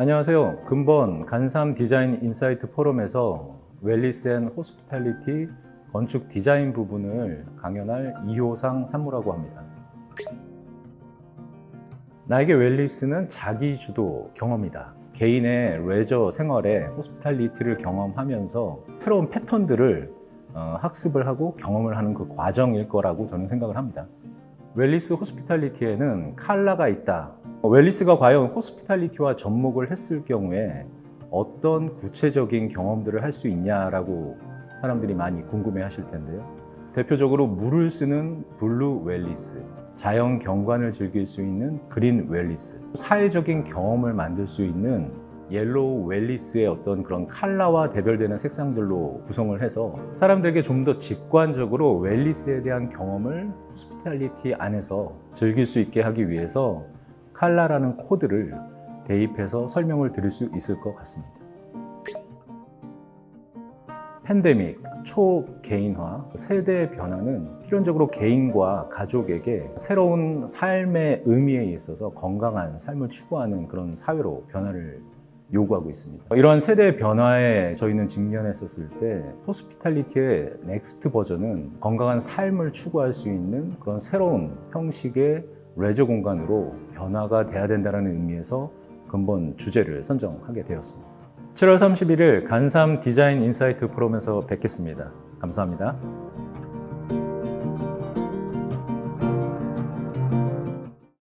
안녕하세요. 근본 간삼 디자인 인사이트 포럼에서 웰리스 앤 호스피탈리티 건축 디자인 부분을 강연할 이효상 산무라고 합니다. 나에게 웰리스는 자기 주도 경험이다. 개인의 레저 생활에 호스피탈리티를 경험하면서 새로운 패턴들을 어, 학습을 하고 경험을 하는 그 과정일 거라고 저는 생각을 합니다. 웰리스 호스피탈리티에는 칼라가 있다. 웰리스가 과연 호스피탈리티와 접목을 했을 경우에 어떤 구체적인 경험들을 할 수 있냐라고 사람들이 많이 궁금해 하실 텐데요. 대표적으로 물을 쓰는 블루 웰리스, 자연 경관을 즐길 수 있는 그린 웰리스, 사회적인 경험을 만들 수 있는 옐로우 웰리스의 어떤 그런 컬러와 대별되는 색상들로 구성을 해서 사람들에게 좀 더 직관적으로 웰리스에 대한 경험을 호스피탈리티 안에서 즐길 수 있게 하기 위해서 칼라라는 코드를 대입해서 설명을 드릴 수 있을 것 같습니다. 팬데믹, 초개인화, 세대의 변화는 필연적으로 개인과 가족에게 새로운 삶의 의미에 있어서 건강한 삶을 추구하는 그런 사회로 변화를 요구하고 있습니다. 이러한 세대 변화에 저희는 직면했었을 때 호스피탈리티의 넥스트 버전은 건강한 삶을 추구할 수 있는 그런 새로운 형식의 레저 공간으로 변화가 돼야 된다는 의미에서 근본 주제를 선정하게 되었습니다. 7월 31일 간삼 디자인 인사이트 포럼에서 뵙겠습니다. 감사합니다.